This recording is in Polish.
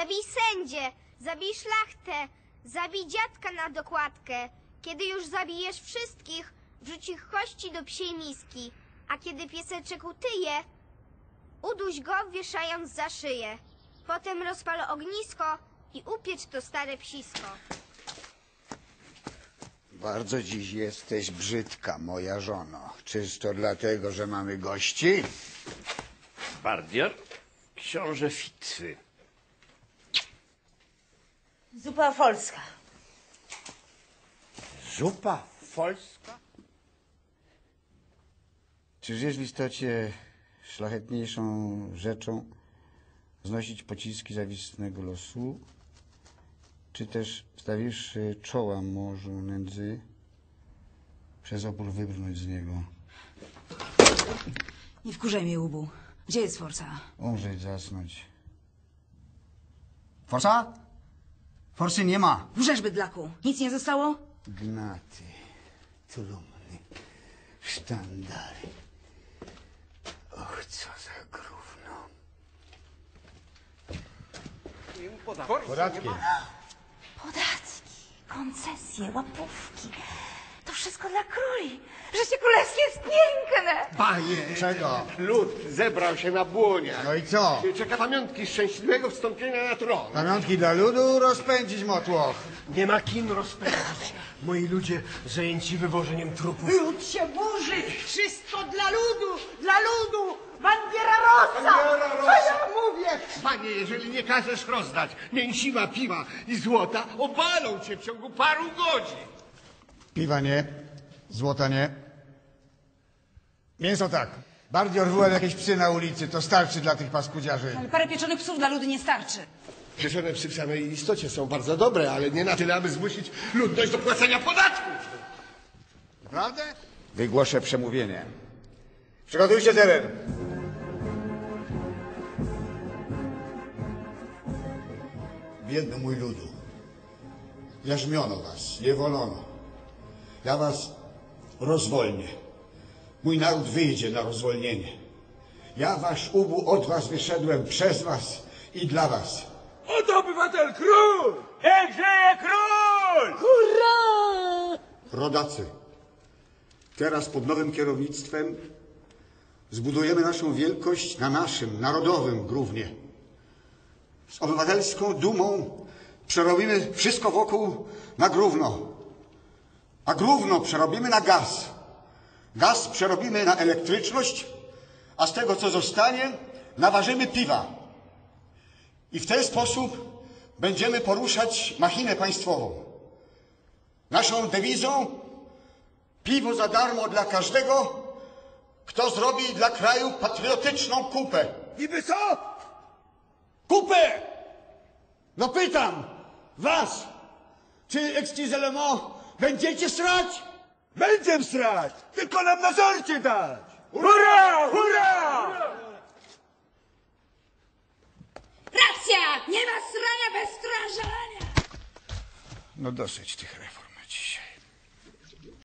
Zabij sędzię, zabij szlachtę, zabij dziadka na dokładkę. Kiedy już zabijesz wszystkich, wrzuć ich kości do psiej miski. A kiedy pieseczek utyje, uduś go wieszając za szyję. Potem rozpal ognisko i upiecz to stare psisko. Bardzo dziś jesteś brzydka, moja żono. Czyż to dlatego, że mamy gości? Bardier, książę Fitwy. Zupa polska. Zupa polska? Czyż jest w istocie szlachetniejszą rzeczą znosić pociski zawistnego losu, czy też stawiwszy czoła morzu nędzy, przez opór wybrnąć z niego, Nie wkurzaj mnie, Ubu. Gdzie jest Forca? umrzeć, zasnąć. Forsa? Forsy nie ma. Wrzesz, bydlaku. Nic nie zostało? Gnaty, trumny, sztandary. Och, co za gówno. Podatki, koncesje, łapówki. To wszystko dla króli. Życie królewskie jest piękne. Panie! Czego? Lud zebrał się na błonie. No i co? Czeka pamiątki szczęśliwego wstąpienia na tron. Pamiątki dla ludu rozpędzić motłoch. Nie ma kim rozpędzać. Moi ludzie zajęci wywożeniem trupów. Lud się burzy. Wszystko dla ludu, dla ludu. Bandiera rosa. Co ja mówię? Panie, jeżeli nie każesz rozdać mięsima, piwa i złota, obalą cię w ciągu paru godzin. Piwa nie, złota nie. Mięso tak. Bardziej orwułem jakieś psy na ulicy, to starczy dla tych paskudziarzy. Ale parę pieczonych psów dla ludu nie starczy. Pieczone psy w samej istocie są bardzo dobre, ale nie na tyle, aby zmusić ludność do płacenia podatków. Prawda? Wygłoszę przemówienie. Przygotujcie teren. Biedny mój ludu. Jarzmiono was, nie wolono. Ja was rozwolnię. Mój naród wyjdzie na rozwolnienie. Ja wasz ubu od was wyszedłem przez was i dla was. Oto obywatel król! Niech żyje król! Rodacy, teraz pod nowym kierownictwem zbudujemy naszą wielkość na naszym, narodowym grównie. Z obywatelską dumą przerobimy wszystko wokół na grówno. A grówno przerobimy na gaz. Gaz przerobimy na elektryczność, a z tego co zostanie naważymy piwa. I w ten sposób będziemy poruszać machinę państwową. Naszą dewizą piwo za darmo dla każdego, kto zrobi dla kraju patriotyczną kupę. Niby co? Kupę! No pytam was, czy Exciselemo będziecie srać? Będziemy strać! Tylko nam na żarcie dać! Hurra! Hurra! Racja! Nie ma srania bez strażania! No dosyć tych reform.